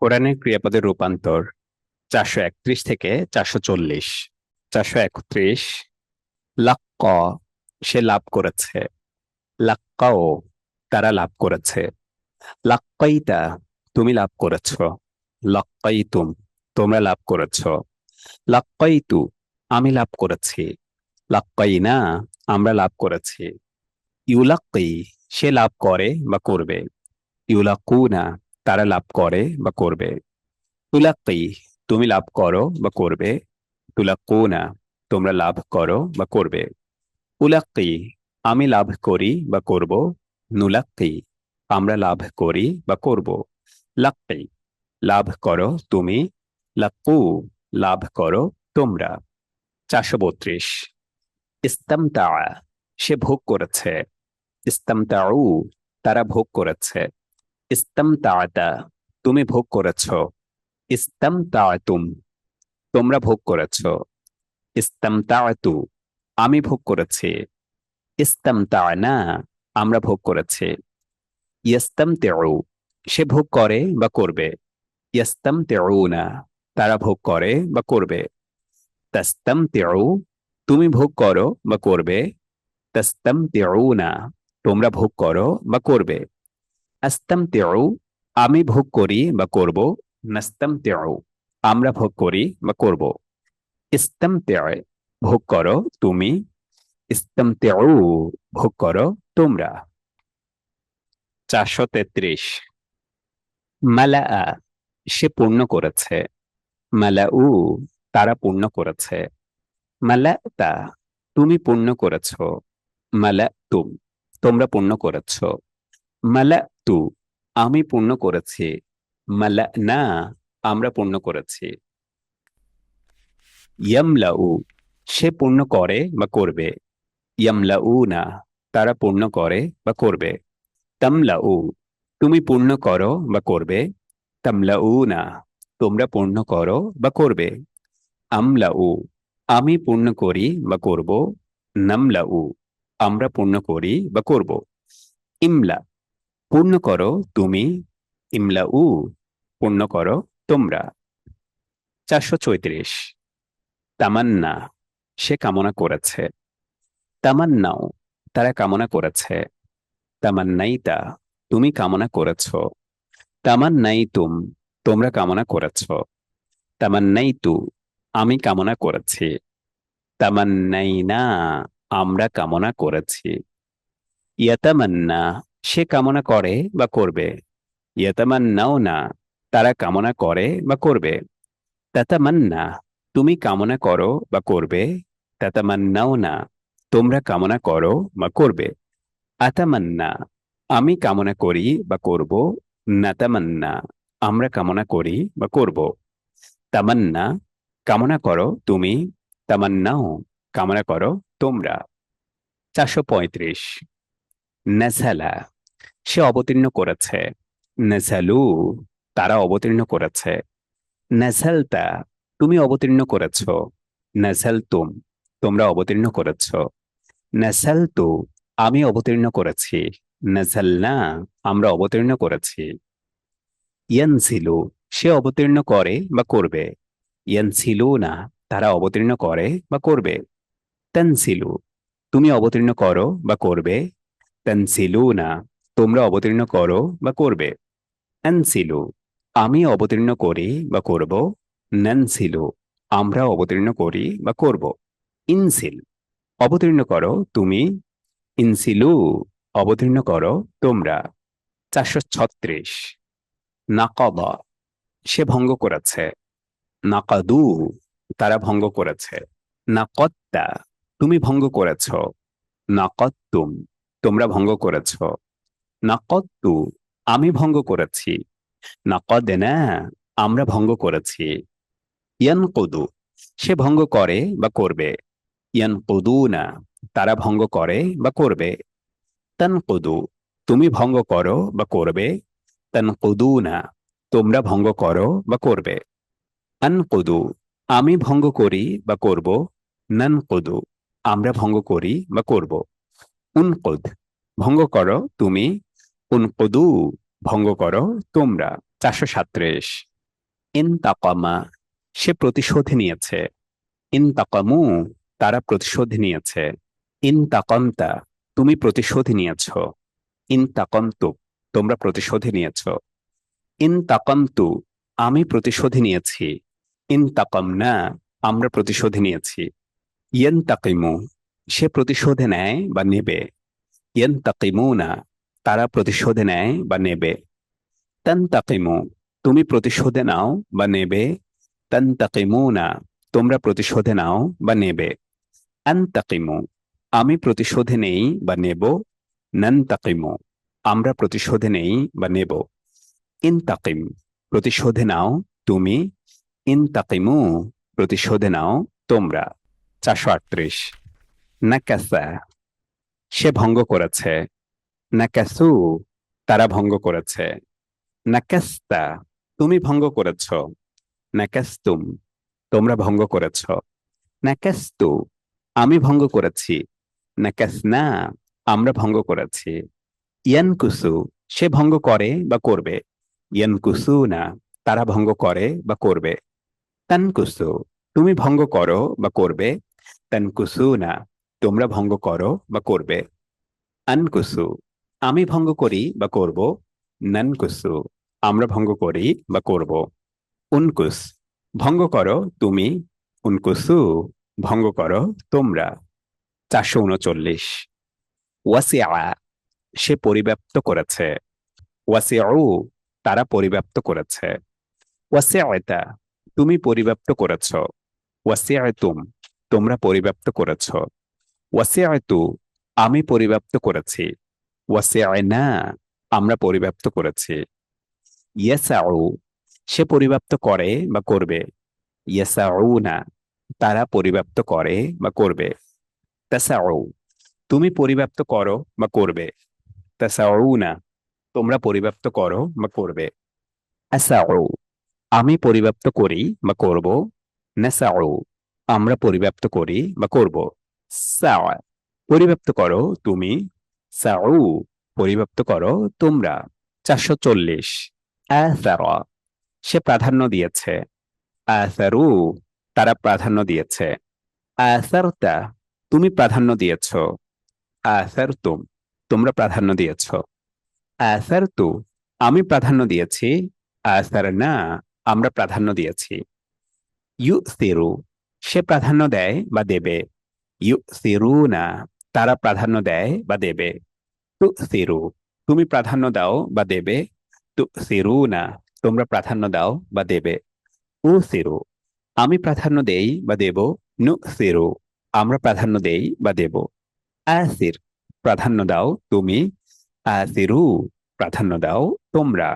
কোরআনের ক্রিয়াপদের রূপান্তর চারশো একত্রিশ থেকে চারশো চল্লিশ। চারশো একত্রিশ, লাক্ক, সে লাভ করেছে। লাক্কাও, তারা লাভ করেছে। লাক্কাইতা, তুমি লাভ করেছ। লাক্কাইতুম, তোমরা লাভ করেছ। লাক্কাইতু, আমি লাভ করেছি। লাক্কাইনা, আমরা লাভ করেছি। ইউলাক্কি, সে লাভ করে বা করবে। ইউলাকুনা তারা লাভ করে বা করবে। তুলাক্কি, তুমি লাভ করো বা করবে। তুলাকুনা তোমরা লাভ করো বা করবে। উলাক্কি, আমি লাভ করি বা করব। নুলাক্কি, আমরা লাভ করি বা করব। লাক্কি, লাভ করো তুমি। লাক্কু, লাভ করো তোমরা। চারশো বত্রিশ। ইস্তামতা সে ভোগ করেছে। ইস্তামতাউ, তারা ভোগ করেছে। ইস্তামতাতা তুমি ভোগ করেছ। ইস্তামতাতুম তোমরা ভোগ করেছ। ইস্তামতাতু আমি ভোগ করেছি। ইস্তামতানা আমরা ভোগ করেছি। ইস্তামতেউ সে ভোগ করে বা করবে। ইস্তামতেউনা তারা ভোগ করে বা করবে। তাস্তামতেউ তুমি ভোগ করো বা করবে। তস্তম তেউ না তোমরা ভোগ করো বা করবে। আস্তামতেউ আমি ভোগ করি বা করব। নাস্তামতেউ আমরা ভোগ করি বা করব। ইস্তামতেউ ভোগ করো তুমি। ইস্তামতেউ ভোগ করো তোমরা। চারশো তেত্রিশ। মালা সে পূর্ণ করেছে। মালা উ তারা পূর্ণ করেছে। মালা তা তুমি পূর্ণ করেছ। মালা তুম তোমরা পূর্ণ করেছ। মালা তু আমি পূর্ণ করেছি। মালা না আমরা পূর্ণ করেছি। ইয়ামলাউ, সে পূর্ণ করে বা করবে। ইয়ামলাউ না তারা পূর্ণ করে বা করবে। তামলাউ, তুমি পূর্ণ করো বা করবে। তামলাউ না তোমরা পূর্ণ করো বা করবে। আমলাউ, আমি পূর্ণ করি বা করব। নামলাউ, আমরা পূর্ণ করি বা করব। ইমলা পূর্ণ করো তুমি ইমলা উ পূর্ণ করো তোমরা। চারশো চৈত্রিশ। তামান্না, সে কামনা করেছে। তামান্নাও, তারা কামনা করেছে। তামান্নাইতা, তুমি কামনা করেছ। তামান্নাই তুম তোমরা কামনা করেছ। তামান্নাই তু আমি কামনা করেছি। তামান্নাই না আমরা কামনা করেছি। ইয়াতামান্না সে কামনা করে বা করবে। ইয়াতামান্নাও না তারা কামনা করে বা করবে। তাতামান্না, তুমি কামনা করো বা করবে। তাতামান্নাও না তোমরা কামনা করো বা করবে। আতামান্না, আমি কামনা করি বা করব। নাতামান্না, আমরা কামনা করি বা করব। তামান্না, কামনা করো তুমি। তামান্নাও, কামনা করো তোমরা। চারশো পঁয়ত্রিশ। নেসালা, সে অবতীর্ণ করেছে। নেসালু, তারা অবতীর্ণ করেছে। নেসালতা, তুমি অবতীর্ণ করেছ। নেসাল তুম তোমরা অবতীর্ণ করেছ। নেসাল তু আমি অবতীর্ণ করেছি। নেসালনা, আমরা অবতীর্ণ করেছি। ইয়ানসিলু, সে অবতীর্ণ করে বা করবে। ইয়ানসিলু না তারা অবতীর্ণ করে বা করবে। তানসিলু, তুমি অবতীর্ণ করো বা করবে। তানসিলু না তোমরা অবতীর্ণ করো বা করবে। আনসিলু আমি অবতীর্ণ করি বা করব। নানসিলু আমরা অবতীর্ণ করি বা করব। ইনসিল অবতীর্ণ করো তুমি। ইনসিলু অবতীর্ণ করো তোমরা। চারশো ছত্রিশ, নাকদ, সে ভঙ্গ করেছে। নাকাদু, তারা ভঙ্গ করেছে। নাকত্তা তুমি ভঙ্গ করেছ। নাকত্তুম তোমরা ভঙ্গ করেছ। নাকত্তু আমি ভঙ্গ করেছি। নাকদেনা, আমরা ভঙ্গ করেছি। ইয়ান কদু সে ভঙ্গ করে বা করবে। ইয়ান কদু না তারা ভঙ্গ করে বা করবে। তান কদু তুমি ভঙ্গ করো বা করবে। তান কদু না তোমরা ভঙ্গ করো বা করবে। আন কদু আমি ভঙ্গ করি বা করব। নান কদু আমরা ভঙ্গ করি বা করব। উনকদ ভঙ্গ করো তুমি উনকদু ভঙ্গ করো তোমরা। চারশো সাত্রিশ ইন তাকামা সে প্রতিশোধ নিয়েছে। ইন তাকামু তারা প্রতিশোধ নিয়েছে। ইন তাকামতা তুমি প্রতিশোধ নিয়েছ। ইন তাকামতু তোমরা প্রতিশোধ নিয়েছ। ইন তাকামতু আমি প্রতিশোধ নিয়েছি। ইন তাকাম না আমরা প্রতিশোধ নিয়েছি। ইয়েন তাকিমু সে প্রতিশোধ নেয় বা নেবে। ইয়েন তাকিমু না তারা প্রতিশোধ নেয় বা নেবে। তান তাকিমু তুমি প্রতিশোধে নাও বা নেবে। তান তাকিমু না তোমরা প্রতিশোধে নাও বা নেবে। আন তাকিমু আমি প্রতিশোধে নেই বা নেব। নান তাকিমু আমরা প্রতিশোধে নেই বা নেব। ইন তাকিম প্রতিশোধে নাও তুমি। ইন তাকিমু প্রতিশোধে নাও তোমরা। চারশো আটত্রিশ। নাকাসা সে ভঙ্গ করেছে। নাকাসু তারা ভঙ্গ করেছে। নাকাস্তা তুমি ভঙ্গ করেছ। নাকাস্তুম তোমরা ভঙ্গ করেছ। নাকাস্তু আমি ভঙ্গ করেছি। নাকাসনা আমরা ভঙ্গ করেছি। ইয়ানকুসু, সে ভঙ্গ করে বা করবে। ইয়ানকুসু না তারা ভঙ্গ করে বা করবে। তানকুসু, তুমি ভঙ্গ করো বা করবে। তানকুসু না তোমরা ভঙ্গ করো বা করবে। আনকুসু, আমি ভঙ্গ করি বা করব। নানকুসু, আমরা ভঙ্গ করি বা করব। উনকুস, ভঙ্গ করো তুমি। উনকুসু, ভঙ্গ করো তোমরা। চারশো উনচল্লিশ। ওয়াসিয়া, সে পরিব্যাপ্ত করেছে। ওয়াসিউ, তারা পরিব্যাপ্ত করেছে। ওয়াসিয়াতা তুমি পরিব্যাপ্ত করেছ। ওয়াসিয়াতুম তোমরা পরিব্যাপ্ত করেছ। ওয়াসিয়াতু আমি পরিব্যাপ্ত করেছি। ওয়াসিয়ানা আমরা পরিব্যাপ্ত করেছি। ইয়াসাউ সে পরিব্যাপ্ত করে বা করবে। ইয়াসাউনা তারা পরিব্যাপ্ত করে বা করবে। তাসাউ তুমি পরিব্যাপ্ত করো বা করবে। তাসাউনা তোমরা পরিব্যাপ্ত করো বা করবে। আসাউ, আমি পরিব্যাপ্ত করি বা করব। নাসাউ, আমরা পরিব্যাপ্ত করি বা করব। সা পরিব্যাপ্ত করো তুমি। সাউ পরিব্যাপ্ত করো তোমরা। চারশো চল্লিশ। সে প্রাধান্য দিয়েছে। তারা প্রাধান্য দিয়েছে। তুমি প্রাধান্য দিয়েছ। আসার তুম তোমরা প্রাধান্য দিয়েছ। আসার তু আমি প্রাধান্য দিয়েছি। আসার না আমরা প্রাধান্য দিয়েছি। ইউ সিরু সে প্রাধান্য দেয় বা দেবে। ইউ সিরু না তারা প্রাধান্য দেয় বা দেবে। তু সিরু তুমি প্রাধান্য দাও বা দেবে। তু সিরু না তোমরা প্রাধান্য দাও বা দেবে। উ সিরু আমি প্রাধান্য দেই বা দেব। নু সিরু আমরা প্রাধান্য দেই বা দেব। আসির, প্রাধান্য দাও তুমি। আসিরু, প্রাধান্য দাও তোমরা।